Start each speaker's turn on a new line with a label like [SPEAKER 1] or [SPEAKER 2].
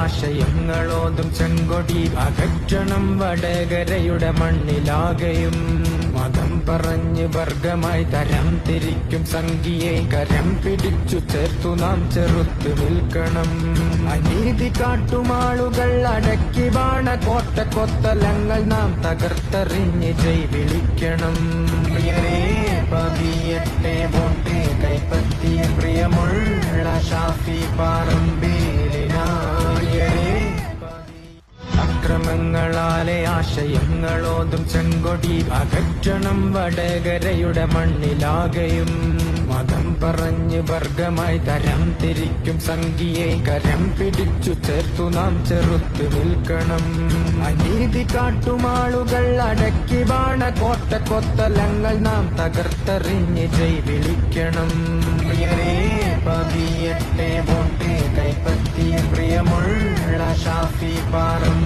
[SPEAKER 1] ആശയങ്ങളോതും ചെങ്കൊടി അകറ്റണം വടകരയുടെ മണ്ണിലാകെയും. പറഞ്ഞ് വർഗമായി തരം തിരിക്കും സംഖ്യയെ കരം പിടിച്ചു ചേർത്തു നാം ചെറുത്തു നിൽക്കണം. അനീതി കാട്ടുമാളുകൾ അടക്കി വാണ കോട്ട കൊത്തലങ്ങൾ നാം തകർത്തെറിഞ്ഞ് ജയ് വിളിക്കണം. പ്രിയമുള്ള ഷാഫി പാറമ്പേലിനായരേ അക്രമങ്ങളാലെ ആശയങ്ങളോതും ചെങ്കൊടി അകറ്റണം വടകരയുടെ മണ്ണിലാകെയും. മതം പറഞ്ഞ് വർഗമായി തരം തിരിക്കും സംഖ്യയെ കരം പിടിച്ചു ചേർത്തു നാം ചെറുത്തു നിൽക്കണം. അനീതി കാട്ടുമാളുകൾ അടക്കി വാണ കോട്ട കൊത്തലങ്ങൾ നാം തകർത്തെറിഞ്ഞ് ജയ് വിളിക്കണം. പതിയട്ടെ കൈപ്പറ്റിയ പ്രിയമുള്ള ഷാഫി പാറം